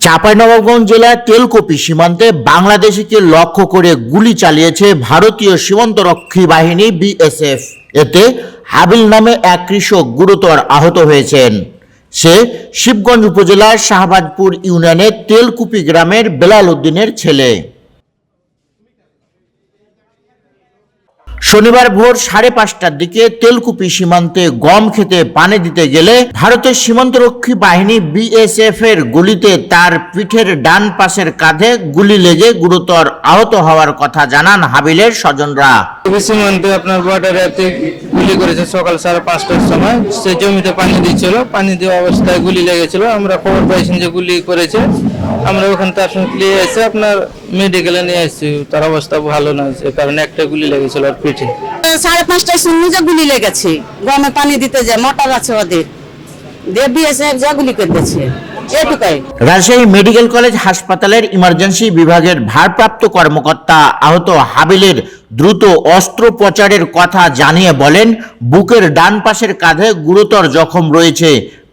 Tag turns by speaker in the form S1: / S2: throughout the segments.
S1: চাঁপাইনবাবগঞ্জ জেলার তেলকুপি সীমান্তে বাংলাদেশিকে লক্ষ্য করে গুলি চালিয়েছে ভারতীয় সীমান্তরক্ষী বাহিনী বিএসএফ। এতে হাবিল নামে এক কৃষক গুরুতর আহত হয়েছেন। সে শিবগঞ্জ উপজেলার শাহবাজপুর ইউনিয়নের তেলকুপি গ্রামের বেলাল উদ্দিনের ছেলে। শনিবার ভোর সাড়ে পাঁচটার দিকে তেলকুপি সীমান্তে গম খেতে পানি দিতে গেলে ভারতের সীমান্তরক্ষী বাহিনী বিএসএফ এর গুলিতে তার পিঠের ডান পাশের কাঁধে গুলি লেগে গুরুতর আহত হওয়ার কথা জানান হাবিলের স্বজনরা।
S2: সীমান্তে আপনার বর্ডারে গুলি করেছে সকাল সাড়ে পাঁচটার সময়। সে জমিতে পানি দিচ্ছিল। পানি দেওয়া অবস্থায় গুলি লেগেছিল। আমরা খবর পাইছেন যে গুলি করেছে। আমরা ওখান তার সঙ্গে নিয়ে এসে আপনার মেডিকেলে নিয়ে এসেছি তার অবস্থা ভালো না সে কারণে একটা গুলি লেগেছিল আর পিঠে।
S3: সাড়ে পাঁচটায় শুনলি যে গুলি লেগেছে গমে পানি দিতে যায় মোটর আছে ওদের। দিয়ে বিএসএফ যা গুলি করে
S1: রাজশাহী মেডিকেল কলেজ হাসপাতালের ইমার্জেন্সি বিভাগের ভারপ্রাপ্ত কর্মকর্তা আহত হাবিলের দ্রুত অস্ত্রোপচারের কথা জানিয়ে বলেন বুকের ডান পাশের কাঁধে গুরুতর জখম রয়েছে।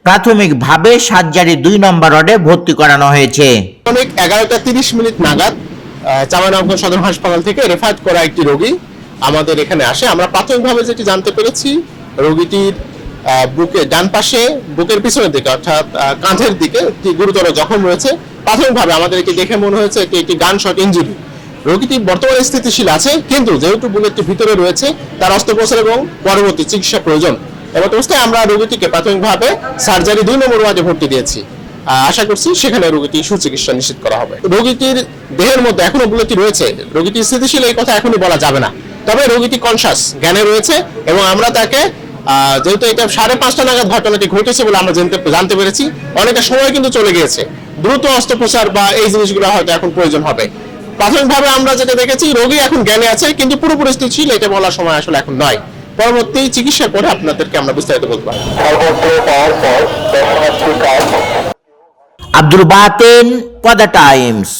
S1: প্রাথমিকভাবে সার্জারি দুই নম্বর ওয়ার্ডে ভর্তি করানো হয়েছে।
S4: অনেক এগারোটা তিরিশ মিনিট নাগাদ চামানগঞ্জ সদর হাসপাতাল থেকে রেফার করা একটি রোগী আমাদের এখানে আসে। আমরা প্রাথমিকভাবে যেটি জানতে পেরেছি, রোগীটির বুকে ডান পাশে, বুকের পিছনের দিকে অর্থাৎ কাঁধের দিকে একটি গুরুতর জখম রয়েছে। প্রাথমিকভাবে আমাদের এটি দেখে মনে হয়েছে এটি একটি গান শট ইঞ্জুরি। রোগীটি বর্তমানে স্থিতিশীল আছে, কিন্তু যেহেতু বুলেটটি ভিতরে রয়েছে, তার অস্ত্রোপচার এবং পরবর্তী চিকিৎসা প্রয়োজন। এমন অবস্থায় আমরা রোগীটিকে প্রাথমিকভাবে সার্জারি দুই নম্বর ওয়ার্ডে ভর্তি দিয়েছি। আশা করছি সেখানে রোগীটি সুচিকিৎসা নিশ্চিত করা হবে। রোগীটির দেহের মধ্যে এখনও বুলেটটি রয়েছে। রোগীটি স্থিতিশীল এই কথা এখনই বলা যাবে না। তবে রোগীটি কনসাস জ্ঞানে রয়েছে এবং আমরা তাকে যেহেতু এটা সাড়ে পাঁচটা নাগাদ ঘটনাটি ঘটেছে বলে আমরা জানতে জানতে পেরেছি, অনেকটা সময় কিন্তু চলে গিয়েছে। দ্রুত অস্ত্রোপচার বা এই জিনিসগুলো হয়তো এখন প্রয়োজন হবে। প্রাথমিকভাবে আমরা যেটা দেখেছি, রোগী এখন জ্ঞানে আছে, কিন্তু পুরোপুরি স্থিতিশীল এটা বলার সময় আসলে এখন নয়। পরবর্তী চিকিৎসা করে আপনাদেরকে আমরা বিস্তারিত বলতে পারব।
S1: আব্দুল বাতেন পদা টাইমস